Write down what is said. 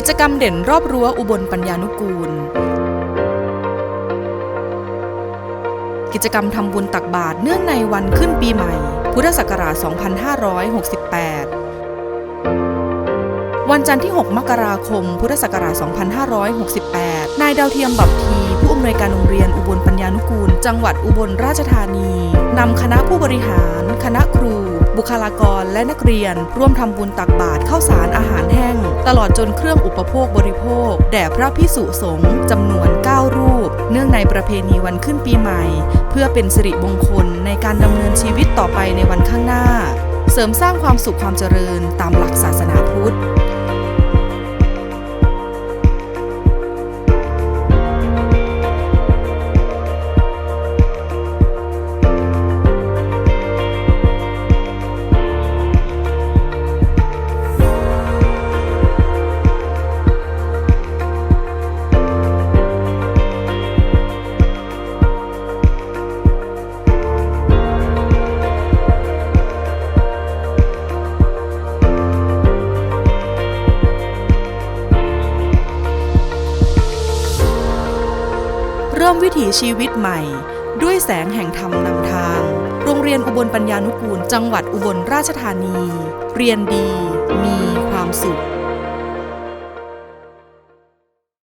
กิจกรรมเด่นรอบรั้วอุบลปัญญานุกูล กิจกรรมทำบุญตักบาตรเนื่องในวันขึ้นปีใหม่ พุทธศักราช 2568 วันจันทร์ที่ 6 มกราคม พุทธศักราช 2568 นายดาวเทียมบับที นวยการโรงเรียนอุบลปัญญานุกูล จังหวัดอุบลราชธานีนำคณะผู้บริหาร คณะครู บุคลากรและนักเรียน ร่วมทำบุญตักบาตรข้าวสารอาหารแห้ง ตลอดจนเครื่องอุปโภคบริโภค แด่พระพิสุสงฆ์จำนวน 9 รูป เนื่องในประเพณีวันขึ้นปีใหม่ เพื่อเป็นสิริมงคลในการดำเนินชีวิตต่อไปในวันข้างหน้า เสริมสร้างความสุขความเจริญตามหลักศาสนาพุทธ เริ่มวิถีชีวิตใหม่ ด้วยแสงแห่งธรรมนำทาง โรงเรียนอุบลปัญญานุกูล จังหวัดอุบลราชธานี เรียนดี มีความสุข